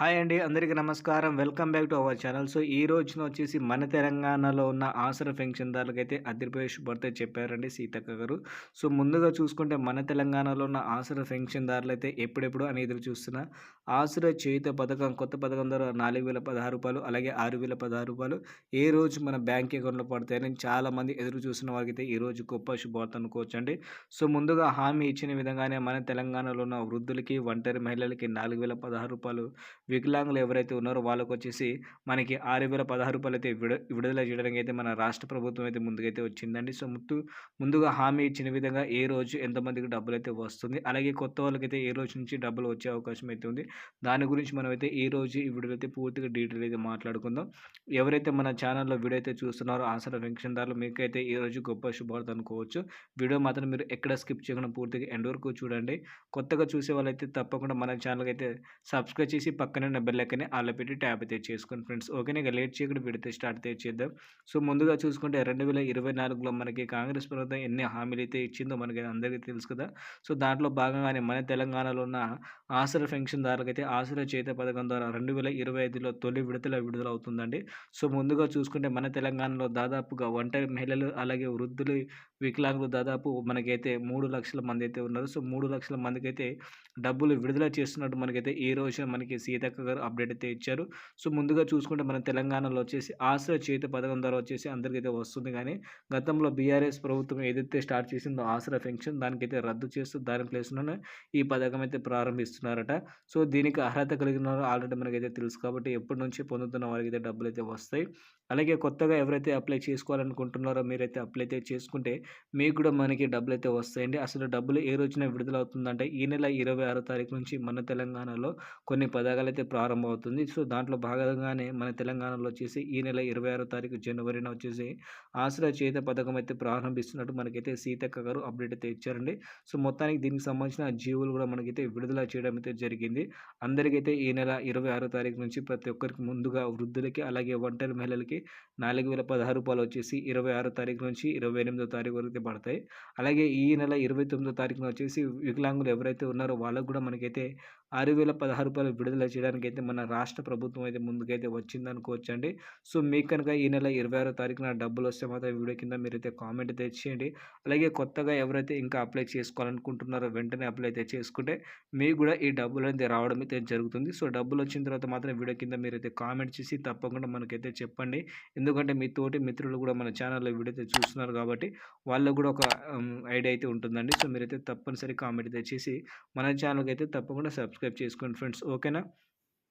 Hi అండి అందరికీ నమస్కారం. Welcome back to our channel. So ఈ రోజున వచ్చేసి మన తెలంగాణలో ఉన్న ఆసర పెన్షన్దారులకైతే అదిరిపోయే శుభార్త చెప్పారండి సీతక్క గారు. సో ముందుగా చూసుకుంటే మన తెలంగాణలో ఉన్న ఆసర పెన్షన్దారులు అయితే ఎప్పుడెప్పుడు అని ఎదురు చూస్తున్న ఆసర చేయుత పథకం కొత్త పథకం ద్వారా నాలుగు వేల పదహారు రూపాయలు అలాగే ఆరు వేల పదహారు రూపాయలు ఏ రోజు మన బ్యాంక్ అకౌంట్లో పడతాయని చాలామంది ఎదురు చూస్తున్న వారికి అయితే ఈ రోజు గొప్ప శుభార్త అనుకోవచ్చండి. సో ముందుగా హామీ ఇచ్చిన విధంగానే మన తెలంగాణలో ఉన్న వృద్ధులకి ఒంటరి మహిళలకి నాలుగు వేల పదహారు రూపాయలు వికలాంగులు ఎవరైతే ఉన్నారో వాళ్ళకు వచ్చేసి మనకి ఆరు వేల పదహారు రూపాయలు అయితే విడు విడుదల చేయడానికి అయితే మన రాష్ట్ర ప్రభుత్వం అయితే ముందుకైతే వచ్చిందండి. సో ముందు ముందుగా హామీ ఇచ్చిన విధంగా ఏ రోజు ఎంతమందికి డబ్బులు అయితే వస్తుంది అలాగే కొత్త వాళ్ళకైతే ఏ రోజు నుంచి డబ్బులు వచ్చే అవకాశం అయితే ఉంది. దాని గురించి మనం అయితే ఈ రోజు ఈ వీడియో అయితే పూర్తిగా డీటెయిల్ అయితే మాట్లాడుకుందాం. ఎవరైతే మన ఛానల్లో వీడియో అయితే చూస్తున్నారో ఆసర పెన్షన్దారులు మీకైతే ఈ రోజు గొప్ప శుభార్త అనుకోవచ్చు. వీడియో మాత్రం మీరు ఎక్కడ స్కిప్ చేయకుండా పూర్తిగా ఎండ్ వరకు చూడండి. కొత్తగా చూసే వాళ్ళైతే తప్పకుండా మన ఛానల్కి అయితే సబ్స్క్రైబ్ చేసి పక్క పక్కనే ఉన్న బెల్ ఐకన్ని పెట్టి ట్యాప్ అయితే చేసుకోండి ఫ్రెండ్స్. ఓకేనే ఇక లేట్ చేయకుండా పెడితే స్టార్ట్ అయితే చేద్దాం సో ముందుగా చూసుకుంటే రెండు వేల ఇరవై నాలుగులో మనకి కాంగ్రెస్ ప్రభుత్వం ఎన్ని హామీలు అయితే ఇచ్చిందో మనకి అందరికీ తెలుసు కదా. సో దాంట్లో భాగంగానే మన తెలంగాణలో ఉన్న ఆసర పెన్షన్దారులకైతే ఆసర చేత పథకం ద్వారా రెండు వేల ఇరవై ఐదులో తొలి విడతల విడుదల అవుతుందండి సో ముందుగా చూసుకుంటే మన తెలంగాణలో దాదాపుగా ఒంటరి మహిళలు అలాగే వృద్ధులు వికలాంగులు దాదాపు మనకైతే మూడు లక్షల మంది అయితే ఉన్నారు. సో మూడు లక్షల మందికి అయితే డబ్బులు విడుదల చేస్తున్నట్టు మనకైతే ఈ రోజు మనకి సీత సీతక్క గారు అప్డేట్ అయితే ఇచ్చారు. సో ముందుగా చూసుకుంటే మన తెలంగాణలో వచ్చేసి ఆశ్ర చేత పథకం ద్వారా వచ్చేసి అందరికైతే వస్తుంది. కానీ గతంలో బీఆర్ఎస్ ప్రభుత్వం ఏదైతే స్టార్ట్ చేసిందో ఆశ్రయ పెన్షన్ దానికైతే రద్దు చేస్తూ దాని ప్లేస్లోనే ఈ పథకం అయితే ప్రారంభిస్తున్నారట. సో దీనికి అర్హత కలిగిన ఆల్రెడీ మనకైతే తెలుసు కాబట్టి ఎప్పటి నుంచి పొందుతున్న వారికి అయితే డబ్బులు అయితే వస్తాయి. అలాగే కొత్తగా ఎవరైతే అప్లై చేసుకోవాలనుకుంటున్నారో మీరైతే అప్లై అయితే చేసుకుంటే మీకు కూడా మనకి డబ్బులు అయితే వస్తాయండి. అసలు డబ్బులు ఏ రోజున విడుదల అవుతుందంటే ఈ నెల ఇరవై ఆరో తారీఖు నుంచి మన తెలంగాణలో కొన్ని పథకాలు అయితే ప్రారంభమవుతుంది. సో దాంట్లో భాగంగానే మన తెలంగాణలో వచ్చేసి ఈ నెల ఇరవై ఆరో తారీఖు జనవరిన వచ్చేసి ఆశ్రయ చేత పథకం అయితే ప్రారంభిస్తున్నట్టు మనకైతే సీతక్క గారు అప్డేట్ అయితే ఇచ్చారండి. సో మొత్తానికి దీనికి సంబంధించిన జీవులు కూడా మనకైతే విడుదల చేయడం అయితే జరిగింది. అందరికైతే ఈ నెల ఇరవై ఆరో తారీఖు నుంచి ప్రతి ఒక్కరికి ముందుగా వృద్ధులకి అలాగే ఒంటరి మహిళలకి నాలుగు వేల పదహారు రూపాయలు వచ్చేసి ఇరవై ఆరో తారీఖు నుంచి ఇరవై ఎనిమిదో తారీఖు వరకు అయితే పడతాయి. అలాగే ఈ నెల ఇరవై తొమ్మిదో తారీఖున వచ్చేసి వికలాంగులు ఎవరైతే ఉన్నారో వాళ్ళకు కూడా మనకైతే ఆరు వేల పదహారు రూపాయలు విడుదల చేయడానికి అయితే మన రాష్ట్ర ప్రభుత్వం అయితే ముందుకైతే వచ్చింది అనుకోవచ్చండి. సో మీకు కనుక ఈ నెల ఇరవై ఆరో తారీఖున డబ్బులు వస్తే మాత్రం వీడియో కింద మీరైతే కామెంట్ అయితే చేయండి. అలాగే కొత్తగా ఎవరైతే ఇంకా అప్లై చేసుకోవాలనుకుంటున్నారో వెంటనే అప్లై అయితే చేసుకుంటే మీకు కూడా ఈ డబ్బులు అనేది రావడం అయితే జరుగుతుంది. సో డబ్బులు వచ్చిన తర్వాత మాత్రం వీడియో కింద మీరైతే కామెంట్ చేసి తప్పకుండా మనకైతే చెప్పండి. ఎందుకంటే మీ తోటి మిత్రులు కూడా మన ఛానల్లో వీడియో చూస్తున్నారు కాబట్టి వాళ్ళకు కూడా ఒక ఐడియా అయితే ఉంటుందండి. సో మీరైతే తప్పనిసరి కామెంట్ అయితే చేసి మన ఛానల్కి అయితే తప్పకుండా సబ్స్క్రైబ్ చేసుకోండి ఫ్రెండ్స్. ఓకేనా?